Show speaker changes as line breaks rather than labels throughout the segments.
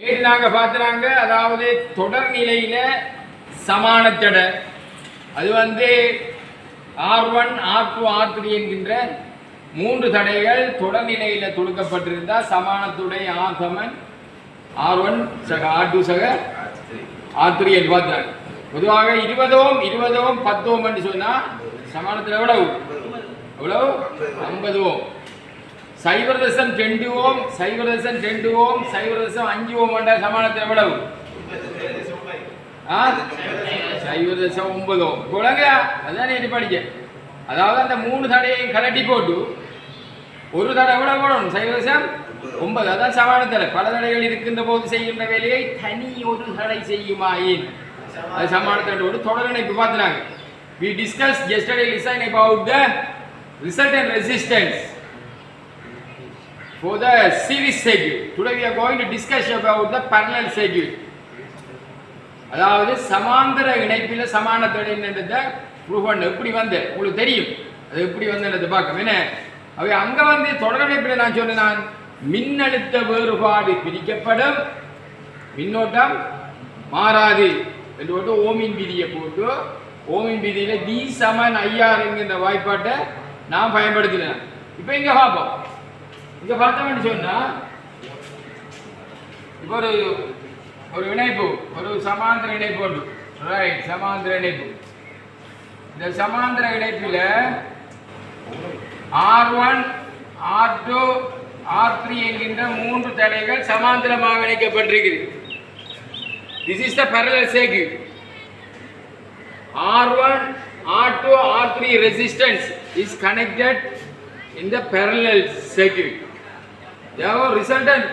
நேற்று நாங்கள் பார்த்துறாங்க அதாவது தொடர் சமானத்தடை. சமான தடை அது வந்து R one R two R three என்கின்ற மூன்று தடைகள் தொடர்நிலையில் தொடுக்கப்பட்டிருந்தால் சமானத்துடைய ஆர் சமன் ஆர் ஒன் சக ஆர் டூ சக ஆர் த்ரீ என்று பார்த்துறாங்க பொதுவாக இருபதோம் இருபதோம் பத்தோம் என்று சொன்னால் சமானத்தில் எவ்வளவு? எவ்வளவு? ஐம்பது ஓம். சைபர் தசம் ரெண்டு ஓம் சைபர் தசம் ரெண்டு ஓம் சைபர் அஞ்சு ஓம் என்ற சமானத்தை எவ்வளவு? ஆ? ஒன்பது ஓம் குழங்க அதுதான் நீ படிக்க. அதாவது அந்த மூணு தடையையும் கலட்டி போட்டு ஒரு தடை கூட போடணும். சைபர் ஒன்பது. அதான் சமான தடை பல தடைகள் இருக்கின்ற போது செய்கின்ற வேலையை தனி ஒரு தடை செய்யுமாயின். அது சமானத்தோடு தொடர் இப்போ பார்த்துனாங்க. We discussed yesterday about the result and resistance for the series circuit. Today we are going to discuss about the parallel circuit. அதாவது சமாந்தர இணைப்பில் சமான தடைன்றதை ப்ரூவ் பண்ண. எப்படி வந்து? உங்களுக்கு தெரியும். அது எப்படி வந்துன்றதை பார்க்கணும். என்ன? அவை அங்கே வந்து தொடரமைப்பில் நான் சொன்னேன் நான்? மின்னழுத்த வேறுபாடு பிரிக்கப்படும். மின்னோட்டம் மாறாது என்று போட்டு ஓமின் விதியை போட்டு ஓமின் விதியில் டி சமன் ஐஆர் என்கின்ற வாய்ப்பாட்டை நான் பயன்படுத்தினேன். இப்போ இங்கே பார்ப்போம். இங்கே பார்த்தோம்னு சொன்னால் இப்போ ஒரு ஒரு இணைப்பு ஒரு சமாந்திர இணைப்பு உண்டு. ரைட் சமாந்திர இணைப்பு. இந்த சமாந்திர இணைப்பில் R one R two R three என்கின்ற மூன்று தடைகள் சமாந்திரமாக இணைக்கப்பட்டிருக்குது. This is the parallel circuit R one R two R three resistance is connected in the parallel circuit. Therefore, resultant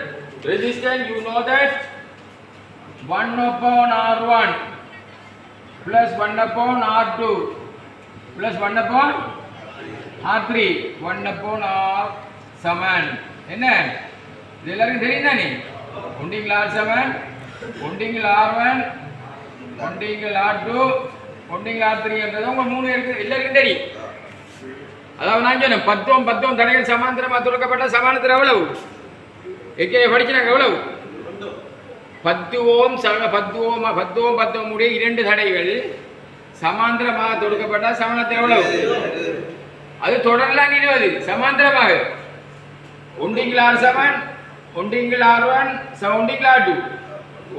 resistance, you know that. 1 upon R1 plus 1 upon R2 plus 1 upon R3, 1 upon R7 என்ன? இது எல்லாருக்கும் தெரியும் தானே ஒன்றிங்கள் R seven ஒன்றிங்கள் R one ஒன்றிங்கள் R two ஒன்றிங்கள் R three என்றது உங்க மூணு இருக்கு எல்லாருக்கும் தெரியும். அதாவது நான் சொன்னேன் பத்தும் பத்தும் தடைகள் சமாந்திரமாக துறக்கப்பட்ட சமானத்தில் எவ்வளவு? ஏற்கனவே படிக்கிறாங்க எவ்வளவு? பத்து ஓம் சக பத்து ஓம் பத்து ஓம் பத்து ஓம் உடைய இரண்டு தடைகள். சமாந்திரமாக தொடுக்கப்பட்டால் சமணத்தை எவ்வளவு? அது தொடரலாம் இருபது. சமாந்திரமாக. ஒன்றிங்கில் ஆர் செவன் ஒன்றிங்கில் ஆர் ஒன் ஒன்றிங்கில் ஆர் டூ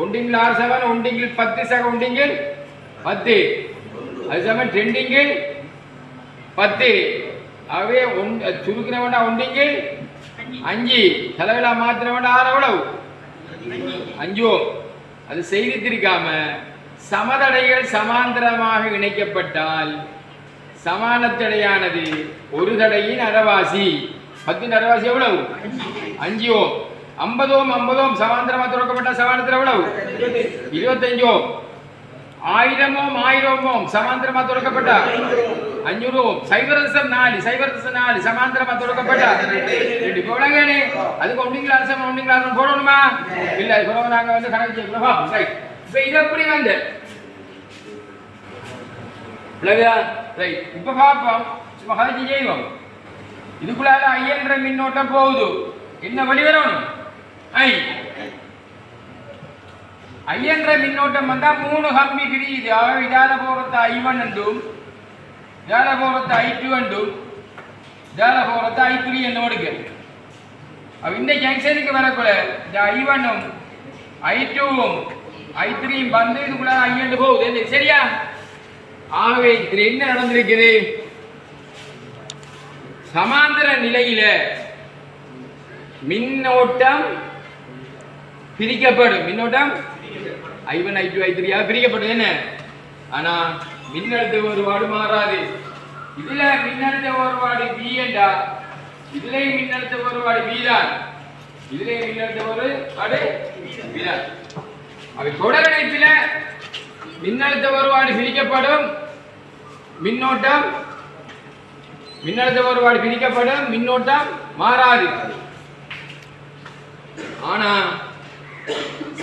ஒன்றிங்கில் ஆர் செவன் ஒன்றிங்கில் பத்து சக ஒன்றிங்கில் பத்து. அது செவன் ரெண்டிங்கில் பத்து. ஆகவே ஒன் சுருக்கின வேண்டாம் ஒன்றிங்கில் அஞ்சு. தலைவிழா மாத்திர வேண்டாம் ஆறு எவ்வளவு? அஞ்சோ. அது செய்தி திரிக்காம சமதடைகள் சமாந்தரமாக இணைக்கப்பட்டால் சமானத்தடையானது ஒரு தடையின் அரவாசி பத்தின் அரவாசி எவ்வளவு? அஞ்சு. ஓம் ஐம்பது ஓம் ஐம்பது ஓம் சமாந்தரமா துறக்கப்பட்ட சமானத்தில் எவ்வளவு? இருபத்தஞ்சு. ஓம் ஆயிரம் ஓம் ஆயிரம் ஓம் சமாந்தரமா துறக்கப்பட்ட? അഞ്ഞൂറ് ஓம் சைபர் தசம் நாலு சைபர் தசம் நாலு சமாந்தரமா துறக்கப்பட்ட ரெண்டு போலங்கனே அதுக்கு ஒன்றிங்கள் போடணுமா இல்ல இப்போ நாங்க வந்து கணக்கு செய்யணும் ரைட் இப்போ இது எப்படி வந்து இல்லையா ரைட் இப்போ பார்ப்போம் செய்வோம் இதுக்குள்ளால மின்னோட்டம் போகுது என்ன வழி வரணும் ஐ மின்னோட்டம் வந்தா மூணு கம்பி பிரியுது இதால போறது ஐவன் என்றும் இதால போறது ஐ டூ என்றும் இதால போறது ஐ த்ரீ என்னும் இந்த ஜங்ஷனுக்கு வரக்குள்ள இந்த ஐ ஐ டூவும் ஐ த்ரீயும் வந்து இதுக்குள்ள ஐ போகுது. என்ன, சரியா? ஆகவே இதுல என்ன நடந்திருக்குது? சமாந்தர நிலையில மின்னோட்டம் பிரிக்கப்படும். மின்னோட்டம்? I one I two I three பிரிக்கப்படும். என்ன? ஆனா மின்னழுத்த வேறுபாடு மாறாது. இதுல மின்னழுத்த வேறுபாடு பி என்றா இதுலயும் மின்னழுத்த வேறுபாடு பி தான். இதுலயும் மின்னழுத்த வேறுபாடு பி தான். அவை தொடர் இணைப்பில மின்னழுத்த வேறுபாடு பிரிக்கப்படும். மின்னோட்டம் மின்னழுத்த வேறுபாடு பிரிக்கப்படும். மின்னோட்டம் மாறாது. ஆனா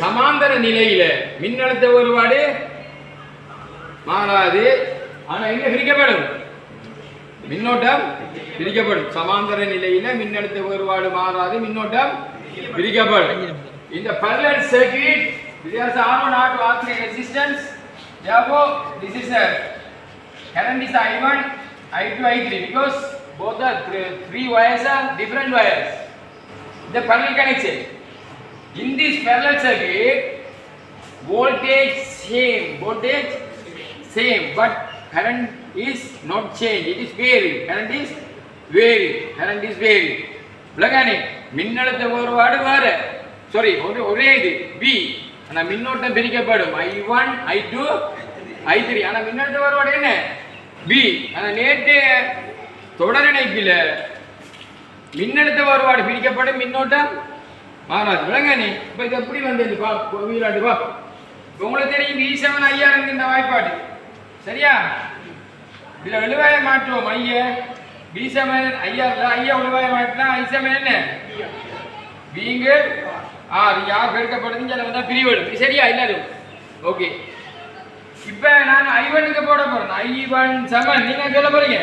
சமாந்தர நிலையில மின்னழுத்த வேறுபாடு மாறாது ஆனா எங்க பிரிக்கப்படும் மின்னோட்டம் பிரிக்கப்படும் சமாந்தர நிலையில மின்னழுத்த வேறுபாடு மாறாது மின்னோட்டம் பிரிக்கப்படும் இந்த the parallel circuit, there is R1, R2, R3 resistance. Therefore, this is a current is I1, I2, I3 because both the th- three wires are different wires. The parallel connection. In this parallel circuit, voltage same, voltage same, but current is not changed. It is varying. Current is varying. Current is varying. விளங்கானே மின்னழுத்த வேறுபாடு வேறு. Sorry ஒரே ஒரே இது B ஆனால் மின்னோட்டம் பிரிக்கப்படும். I one I two I three ஆனால் மின்னழுத்த வேறுபாடு என்ன? பி ஆனால் நேற்று தொடர் இணைப்பில் மின்னழுத்த வேறுபாடு பிரிக்கப்படும் மின்னோட்டம் மாறாது. விளங்கானே இப்போ இது எப்படி வந்தது? பா வீராட்டு பா. உங்களுக்கு தெரியும் வி செவன் ஐயா இந்த வாய்ப்பாடு. சரியா? இதுல விழுவாய மாற்றுவோம் ஐய. பி செவன் ஐயா இல்ல ஐயா விழுவாய மாட்டினா ஐ செவன் என்ன? வீங்க. ஆறு யார் பெருக்கப்படுது இங்க வந்தா பிரிவடும் இது சரியா? எல்லாரும் ஓகே. இப்ப நான் ஐ ஒனுக்கு போட போறேன். ஐ ஒன் செவன் நீங்க சொல்ல போறீங்க?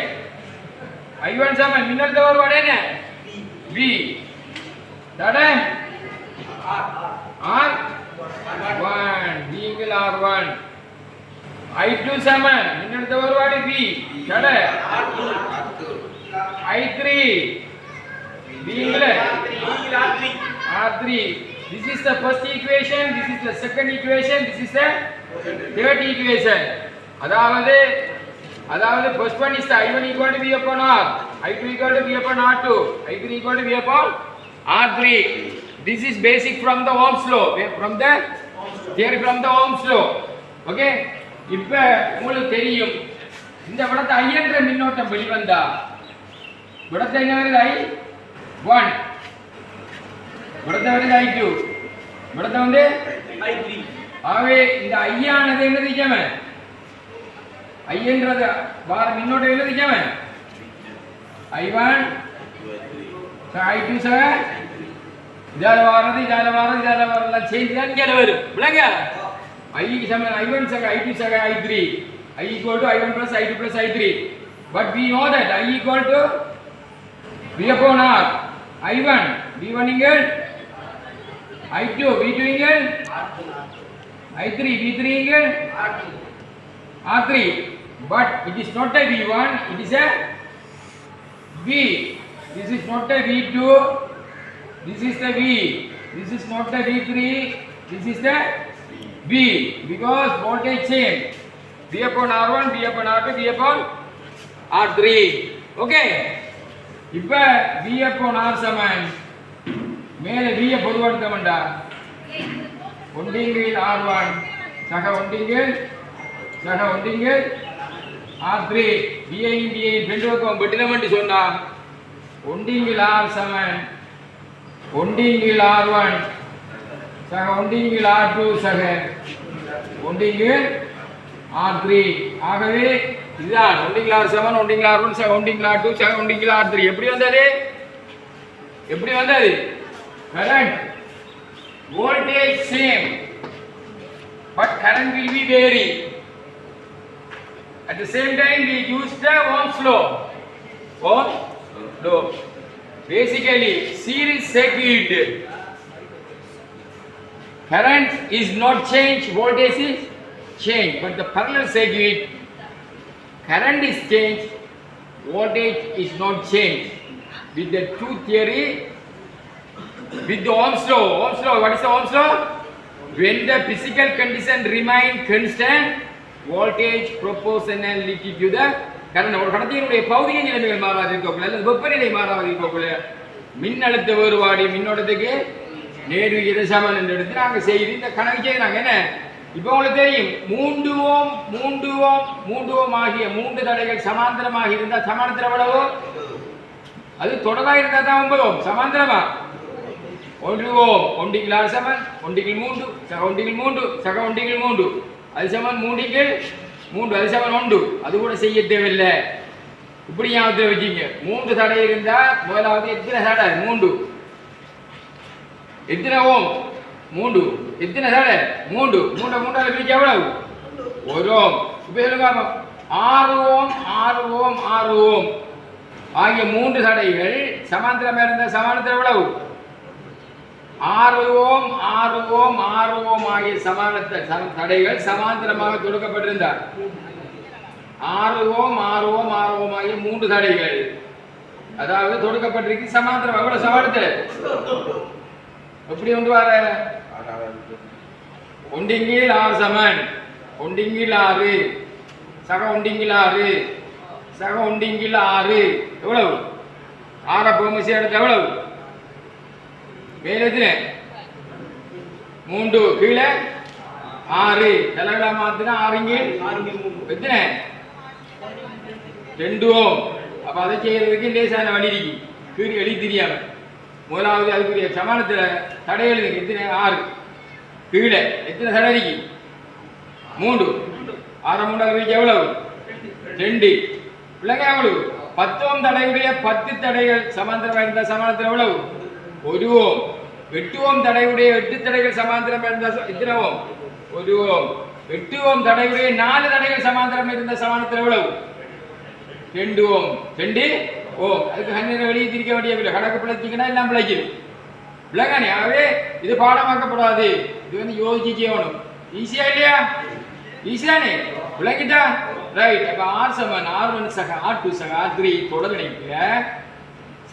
ஐ ஒன் செவன் மின்னழுத்த வருவாடு என்ன? பி தடை. ஆர் ஒன் நீங்கள் R one I two seven மின்னழுத்த வருவாடு பி தடை ஐ த்ரீ நீங்கள் R three This is the first equation, this is the second equation, this is the third equation. அதாவது அதாவது first one is the I1 equal to V upon R, I2 equal to V upon R2, I3 equal to V upon R3. This is basic from the Ohm's law, from the theory from the Ohm's law. Okay? இப்ப உங்களுக்கு தெரியும் இந்த படத்தை I என்ற மின்னோட்டம் வெளிவந்தா படத்தை என்ன வருது I 1 படத்தை வருது I 2 படத்தை வந்து ஆகவே இந்த ஐயானது என்ன நிற்காம ஐயன்றது வார மின்னோட்டம் என்ன நிற்காம I one I two sir இதால வாரது இதால வாரது இதால வரலாம் சேர்ந்து தான் இங்கே வரும் விளங்க i is equal i1 i2 i3 i equal to i1 plus i2 plus i3 but we know that i equal to v upon r. I1 v1 angle. i2 v2 angle. i3 v3 angle. r3 but it is not a v1 it is a v. This is not a v2 this is the v. This is not the v3 this is the V because voltage same. V upon R1 V upon R2 V upon R3 okay. இப்ப V upon R சமன் மேல V ஐ பொதுவாக ஒன்றிங்கில் R1 சக ஒன்றிங்கில் சக ஒன்றிங்கில் R three பிஐ பிஐ ரெண்டு பக்கம் பெட்டினமெண்ட் சொன்னா ஒன்றிங்கில் R சமன் ஒன்றிங்கில் R1 சக ஒன்றிங்கில் ஆர் டூ சக ஒன்றிங்கில் ஆர் த்ரீ. ஆகவே இதுதான் ஒன்றிங்கில் ஆர் செவன் ஒன்றிங்கில் ஆர் ஒன் சக ஒன்றிங்கில் ஆர் டூ சக ஒன்றிங்கில் ஆர் த்ரீ. எப்படி வந்தது? எப்படி வந்தது? Current voltage same but current will be vary at the same time we use the ohm's law. Ohm's law. Basically series circuit. current is not changed voltage is changed but the parallel circuit current is changed voltage is not changed with the two theory with the Ohm's law. Ohm's law, what is the Ohm's law? When the physical condition remain constant, voltage proportionality to the current. ஒரு கடத்தியினுடைய பௌதிக நிலைமைகள் மாறாது இருக்கக்குள்ள அல்லது வெப்பநிலை மாறாது இருக்கக்குள்ள மின்னழுத்த வேறுபாடு மின்னோட்டத்துக்கு நேரு விகித என்ற இடத்துல நாங்கள் செய்து இந்த கணக்கு செய்து நாங்கள் என்ன? இப்போ உங்களுக்கு தெரியும் மூன்று ஓம் மூன்று ஓம் மூன்று ஓம் ஆகிய மூன்று தடைகள் சமாந்தரமாக இருந்தால் சமாந்தரம் எவ்வளவோ? அது தொடராக இருந்தால் தான் ஒன்பது ஓம். சமாந்தரமா? ஒன்று ஓம். ஒண்டிகள் ஆறு சமன் ஒண்டிகள் மூன்று. சக ஒண்டிகள் மூன்று. சக ஒண்டிகள் மூன்று. அது சமன் மூண்டிகள் மூன்று. அது சமன் ஒன்று. அது கூட செய்ய தேவையில்லை. இப்படி ஞாபகத்தில் வச்சுங்க. மூன்று தடை இருந்தால் முதலாவது எத்தனை தடை? மூன்று. எத்தனை ஓம்? மூன்று. எத்தனை தடை மூன்று. மூன்று மூன்றால் பிரிச்சு எவ்வளவு? ஒரு ஓம். இப்போ சொல்லுங்க ஆறு ஓம் ஆறு ஓம் ஆறு ஓம். ஆகிய மூன்று தடைகள் சமாந்திரமாக இருந்த சமானத்தில் எவ்வளவு? ஆறு ஓம் ஆறு ஓம் ஆறு ஓம் ஆகிய சமானத்தை தடைகள் சமாந்தரமாக தொடுக்கப்பட்டிருந்தார். ஆறு ஓம் ஆறு ஓம் ஆறு ஓம் ஆகிய மூன்று தடைகள். அதாவது தொடுக்கப்பட்டிருக்கு சமாந்தரம். எவ்வளவு சமானத்தில்? எப்படி கொண்டு வர? ஒண்டிங்கில் ஆறு சமன் ஒண்டிங்கில் ஆறு சக ஒண்டிங்கில் ஆறு சக ஒண்டிங்கில் ஆறு எவ்வளவு? ஆற போமசி எடுத்து எவ்வளவு? மேல எத்தனை மூன்று. கீழே? ஆறு. தலைகளா மாத்தினா ஆறுங்க எத்தனை? ரெண்டு ஓம். அப்ப அதை செய்யறதுக்கு லேசான வழி இருக்கு. கீழே எழுதி தெரியாமல் முதலாவது அதுக்குரிய சமானத்தில் தடை எழுதுங்க எத்தனை? ஆறு. கீழே எத்தனை தடைக்கு மூன்று. ஆறு மூன்றாவது வரைக்கும் எவ்வளவு? ரெண்டு. பிள்ளைங்க எவ்வளவு? பத்தோம் தடையுடைய பத்து தடைகள் சமாந்தரம் இருந்த சமானத்தில் எவ்வளவு? ஒரு ஓம். எட்டு ஓம் தடையுடைய எட்டு தடைகள் சமாந்தரம் இருந்த இத்தனை ஓம்? ஒரு ஓம். எட்டு ஓம் தடையுடைய நாலு தடைகள் சமாந்திரம் இருந்த சமானத்தில் எவ்வளவு? ரெண்டு ஓம். ரெண்டு? ஓ அதுக்கு கண்ணீரை வெளியே திரிக்க வேண்டியவில்லை கணக்கு பிழைச்சிங்கன்னா எல்லாம் பிழைக்குது விளங்கானே ஆகவே இது பாடமாக்கப்படாது. இது வந்து யோசிச்சு செய்யணும். ஈஸியா இல்லையா? ஈஸியானே விளங்கிட்டா? ரைட் அப்போ ஆர் சமன் ஆர் ஒன் சக ஆர் டூ சக ஆர் த்ரீ தொடர் இணைப்பில்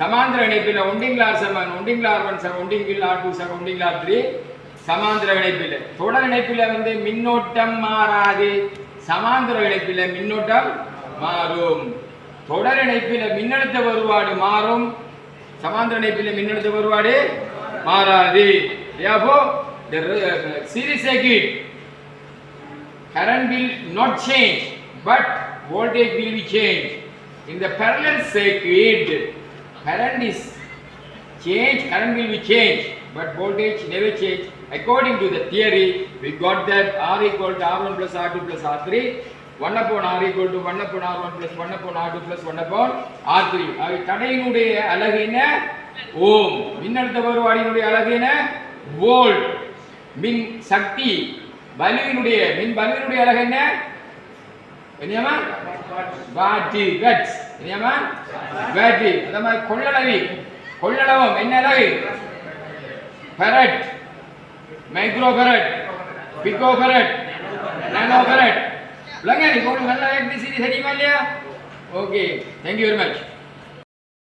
சமாந்திர இணைப்பில் ஒண்டிங்கில் ஆர் சமன் ஒண்டிங்கில் ஆர் ஒன் சக ஒண்டிங்கில் ஆர் டூ சக ஒண்டிங்கில் ஆர் த்ரீ சமாந்திர இணைப்பில். தொடர் இணைப்பில் வந்து மின்னோட்டம் மாறாது. சமாந்திர இணைப்பில் மின்னோட்டம் மாறும். தொடர் இணைப்பில் மின்னழுத்த வருவாடு மாறும் சமாந்திர இணைப்பில் மின்னழுத்த வருவாடு மாறாது therefore the uh, series circuit current will not change but voltage will be changed in the parallel circuit current is change current will be changed but voltage never change according to the theory we got that r equal to r1 plus r2 plus r3 1 upon r equal to 1 upon r1 plus 1 upon r2 plus 1 upon r3 அவை தடையினுடைய அலகு என்ன? ஓம். மின்னழுத்த வேறுபாடினுடைய அலகு என்ன? Volt. மின் சக்தி. பலுவினுடைய மின் பலுவினுடைய அலகு என்ன? என்னையம்மா பேட்டரி கட்ஸ் என்னையம்மா பேட்டரி அந்த மாதிரி கொள்ளளவி. கொள்ளளவம் என்ன அலகு? Farad micro farad pico farad nano farad விளங்க நீ போன நல்ல எலக்ட்ரிசிட்டி தெரியுமா இல்லையா ஓகே தேங்க்யூ வெரி மச்